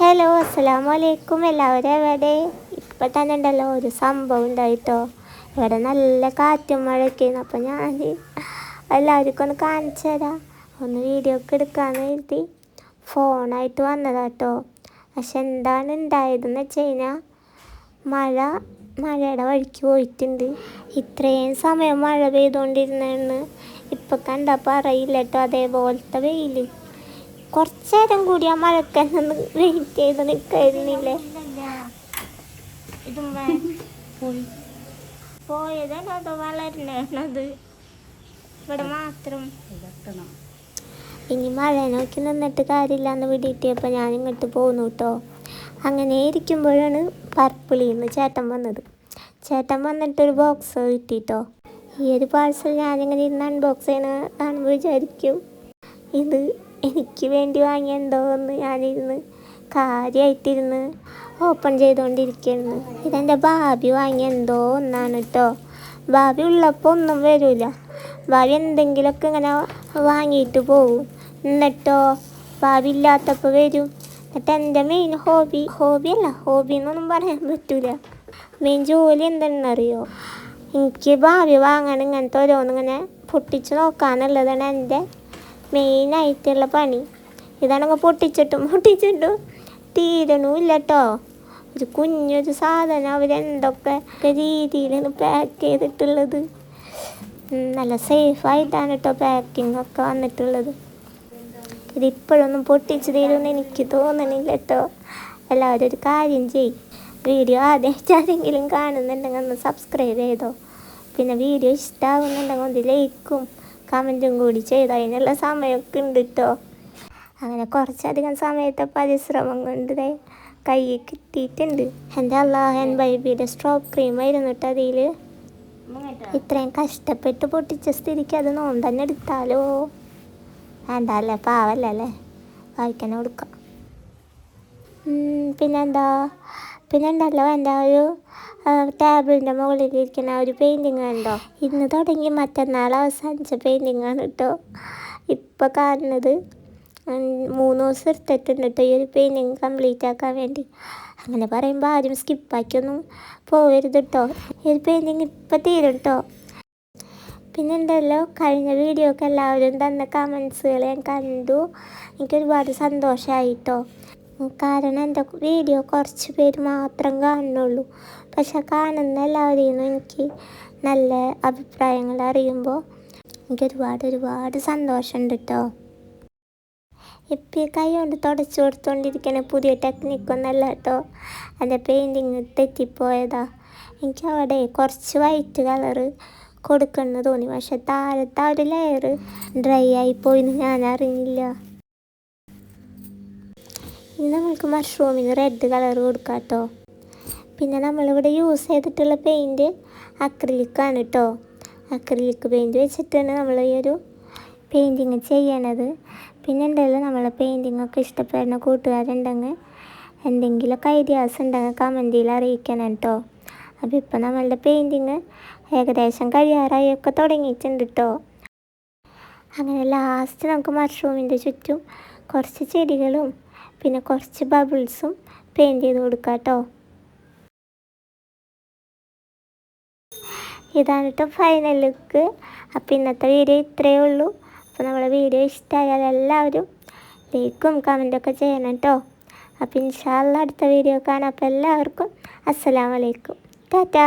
Hello അസ്സലാം വലൈക്കും എല്ലാവരും എവിടെ? ഇപ്പം തന്നെ ഉണ്ടല്ലോ ഒരു സംഭവം ഉണ്ടായിട്ടോ. ഇവിടെ നല്ല കാറ്റും മഴയൊക്കെയാണ്. അപ്പം ഞാൻ എല്ലാവർക്കും ഒന്ന് കാണിച്ചു തരാം. ഒന്ന് വീഡിയോ ഒക്കെ എടുക്കാമെന്ന് കരുതി. ഫോണായിട്ട് വന്നതാട്ടോ. പക്ഷെ എന്താണ് ഉണ്ടായതെന്ന് വെച്ച് കഴിഞ്ഞാൽ മഴ മഴയുടെ വഴിക്ക് പോയിട്ടുണ്ട്. ഇത്രയും സമയം മഴ പെയ്തുകൊണ്ടിരുന്നെന്ന് ഇപ്പം കണ്ടപ്പോൾ അറിയില്ല കേട്ടോ. അതേപോലത്തെ വെയിൽ കുറച്ച് നേരം കൂടി ആ മഴക്കന്ന് വെയിറ്റ് ചെയ്ത് നിൽക്കായിരുന്നില്ലേ? പോയതല്ല അതോ വളരണത് ഇവിടെ മാത്രം. ഇനി മഴ നോക്കി നിന്നിട്ട് കാര്യമില്ല എന്ന് വിടിയിട്ടിയപ്പോൾ ഞാൻ ഇങ്ങോട്ട് പോന്നു കേട്ടോ അങ്ങനെ ഇരിക്കുമ്പോഴാണ് പർപ്പിളിയിൽ നിന്ന് ചേട്ടൻ വന്നത്. ചേട്ടൻ വന്നിട്ട് ഒരു ബോക്സ് കിട്ടിട്ടോ. ഈ ഒരു പാഴ്സൽ ഞാനിങ്ങനെ ഇരുന്ന് അൺബോക്സ് ചെയ്യണ കാണുമ്പോൾ വിചാരിക്കും ഇത് എനിക്ക് വേണ്ടി വാങ്ങിയെന്തോ എന്ന് ഞാനിരുന്ന് കാര്യമായിട്ടിരുന്ന് ഓപ്പൺ ചെയ്തുകൊണ്ടിരിക്കുന്നു ഇതെന്റെ ഭാബി വാങ്ങിയ എന്തോ ഒന്നാണ് കേട്ടോ ഭാബി ഉള്ളപ്പോൾ ഒന്നും വരില്ല ഭാബി എന്തെങ്കിലുമൊക്കെ ഇങ്ങനെ വാങ്ങിയിട്ട് പോകും എന്നിട്ടോ? ഭാബി ഇല്ലാത്തപ്പോൾ വരും. എന്നിട്ട് എന്റെ മെയിൻ ഹോബി ഹോബിയല്ല ഹോബി എന്നൊന്നും പറയാൻ പറ്റൂല. മെയിൻ ജോലി എന്തെന്നറിയോ? എനിക്ക് ഭാവി വാങ്ങാൻ ഇങ്ങനത്തെ ഓരോന്നിങ്ങനെ പൊട്ടിച്ച് നോക്കാന്നുള്ളതാണ് എന്റെ മെയിനായിട്ടുള്ള പണി. ഇതാണെങ്കിൽ പൊട്ടിച്ചിട്ടും പൊട്ടിച്ചിട്ടും തീരണമില്ല കേട്ടോ ഒരു കുഞ്ഞൊരു സാധനം അവരെന്തൊക്കെ രീതിയിലാണ് പാക്ക് ചെയ്തിട്ടുള്ളത്. നല്ല സേഫായിട്ടാണ് കേട്ടോ പാക്കിംഗ് ഒക്കെ വന്നിട്ടുള്ളത്. ഇതിപ്പോഴൊന്നും പൊട്ടിച്ച് തീരുമെന്ന് എനിക്ക് തോന്നണില്ല കേട്ടോ എല്ലാവരും ഒരു കാര്യം ചെയ്യും. വീഡിയോ ആദ്യമായിട്ട് ആരെങ്കിലും കാണുന്നുണ്ടെങ്കിൽ ഒന്ന് സബ്സ്ക്രൈബ് ചെയ്തോ. പിന്നെ വീഡിയോ ഇഷ്ടമാകുന്നുണ്ടെങ്കിൽ ഒന്ന് ലൈക്കും കമന്റും കൂടി ചെയ്ത് അതിനുള്ള സമയമൊക്കെ ഉണ്ട് കേട്ടോ അങ്ങനെ കുറച്ചധികം സമയത്തെ പരിശ്രമം കൊണ്ട് കൈ കിട്ടിയിട്ടുണ്ട്. എന്റെ അള്ളാഹൻ ബൈബിയുടെ സ്ട്രോക്ക് ക്രീം ആയിരുന്നു കേട്ടോ അതിൽ ഇത്രയും കഷ്ടപ്പെട്ട് പൊട്ടിച്ച സ്ഥിതിക്ക് അത് നോമ്പ് തന്നെ എടുത്താലോ? വേണ്ടല്ലേ പാവല്ല വായിക്കാൻ കൊടുക്കാം. പിന്നെന്താ? പിന്നെ ഉണ്ടല്ലോ എന്റെ ഒരു ടേബിളിന്റെ മുകളിലിരിക്കുന്ന ഒരു പെയിന്റിങ് കണ്ടോ? ഇന്ന് തുടങ്ങി മറ്റന്നാൾ അവസാനിച്ച പെയിന്റിങ് ആണ് കേട്ടോ ഇപ്പോൾ കാണുന്നത് മൂന്ന് ദിവസം എടുത്തിട്ടുണ്ട് കേട്ടോ ഈ ഒരു പെയിന്റിങ് കംപ്ലീറ്റ് ആക്കാൻ വേണ്ടി. അങ്ങനെ പറയുമ്പോൾ ആരും സ്കിപ്പാക്കിയൊന്നും പോകരുത് കേട്ടോ ഈ ഒരു പെയിന്റിങ് ഇപ്പം തീരും കേട്ടോ പിന്നെ ഉണ്ടല്ലോ കഴിഞ്ഞ വീഡിയോക്ക് എല്ലാവരും തന്ന കമൻസുകൾ ഞാൻ കണ്ടു. എനിക്കൊരുപാട് സന്തോഷമായി കേട്ടോ കാരണം എന്റെ വീഡിയോ കുറച്ച് പേര് മാത്രം കാണുന്നുള്ളൂ. പക്ഷെ കാണുന്ന എല്ലാവരെയും എനിക്ക് നല്ല അഭിപ്രായങ്ങൾ അറിയുമ്പോൾ എനിക്ക് ഒരുപാട് ഒരുപാട് സന്തോഷമുണ്ട് കേട്ടോ ഇപ്പം ഈ കൈ കൊണ്ട് തുടച്ചു കൊടുത്തുകൊണ്ടിരിക്കുന്ന പുതിയ ടെക്നിക്കൊന്നല്ല കേട്ടോ എന്റെ പെയിന്റിങ് തെറ്റിപ്പോയതാ. എനിക്ക് അവിടെ കുറച്ച് വൈറ്റ് കളറ് കൊടുക്കണമെന്ന് തോന്നി. പക്ഷെ താഴത്തെ ആ ഒരു ലെയർ ഡ്രൈ ആയി പോയിന്ന് ഞാൻ അറിഞ്ഞില്ല. ഇനി നമ്മൾക്ക് മഷ്റൂമിന് റെഡ് കളർ കൊടുക്കാം കേട്ടോ പിന്നെ നമ്മളിവിടെ യൂസ് ചെയ്തിട്ടുള്ള പെയിന്റ് അക്രിലിക്കാണ് കേട്ടോ അക്രിലിക് പെയിന്റ് വെച്ചിട്ടാണ് നമ്മൾ ഈ ഒരു പെയിന്റിങ് ചെയ്യണത്. പിന്നെ എന്തായാലും നമ്മളെ പെയിന്റിങ് ഒക്കെ ഇഷ്ടപ്പെടുന്ന കൂട്ടുകാരുണ്ടെങ്കിൽ എന്തെങ്കിലുമൊക്കെ ഐഡിയാസ് ഉണ്ടെങ്കിൽ കമന്റിൽ അറിയിക്കണം കേട്ടോ അപ്പോൾ ഇപ്പം നമ്മളുടെ പെയിന്റിങ് ഏകദേശം കഴിയാറായി ഒക്കെ തുടങ്ങിയിട്ടുണ്ട് കേട്ടോ അങ്ങനെ ലാസ്റ്റ് നമുക്ക് മഷ്റൂമിന്റെ ചുറ്റും കുറച്ച് ചെടികളും പിന്നെ കുറച്ച് ബബിൾസും പെയിന്റ് ചെയ്ത് കൊടുക്കാം കേട്ടോ ഇതാണ് കേട്ടോ ഫൈനൽ ലുക്ക് അപ്പോൾ ഇന്നത്തെ വീഡിയോ ഇത്രയേ ഉള്ളൂ. അപ്പോൾ നമ്മളെ വീഡിയോ ഇഷ്ടമായാൽ എല്ലാവരും ലൈക്കും കമന്റൊക്കെ ചെയ്യണം കേട്ടോ അപ്പോൾ ഇൻഷാല്ല അടുത്ത വീഡിയോ കാണാം. അപ്പോൾ എല്ലാവർക്കും അസ്സലാമലൈക്കും ടാറ്റാ.